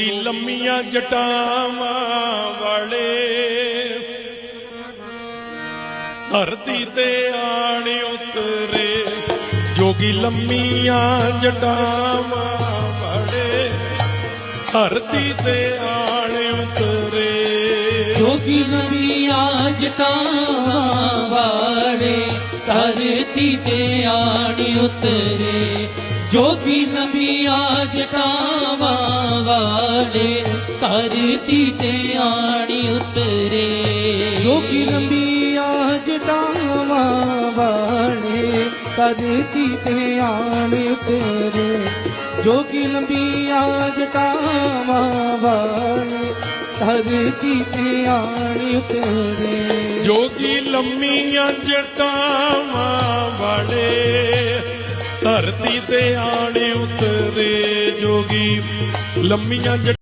ਜੋਗੀ ਲੰਮੀਆਂ ਜਟਾਵਾਂ ਵਾਲੇ। ਧਰਤੀ ਤੇ ਆਣ ਉਤਰੇ। ਜੋਗੀ ਲੰਮੀਆਂ ਜਟਾਵਾਂ ਵਾਲੇ। ਧਰਤੀ ਤੇ ਆਣ ਉਤਰੇ। ਜੋਗੀ ਨਵੀਆਂ ਜਟਾਂ ਵਾਲੇ। ਧਰਤੀ ਤੇ ਆਣ ਉਤਰੇ। ਜੋਗੀ ਨਵੀਆਂ ਜਟਾਂ ਵਾਲੇ ਧਰਤੀ ਤੇ ਆਣ ਉਤਰੇ। ਜੋਗੀ ਲੰਬੀਆਂ ਜਟਾਵਾਂ ਵਾਲੇ ਧਰਤੀ ਤੇ ਆਣ ਉਤਰੇ। ਜੋਗੀ ਲੰਬੀਆਂ ਜਟਾਵਾਂ ਵਾਲੇ ਧਰਤੀ ਤੇ ਆਣ ਉਤਰੇ। ਜੋਗੀ ਲੰਮੀਆਂ ਜਟਾਵਾਂ ਵਾਲੇ ਧਰਤੀ ਤੇ ਆਣ ਉਤਰੇ। ਜੋਗੀ ਲੰਮੀਆਂ ਜਟਾਵਾਂ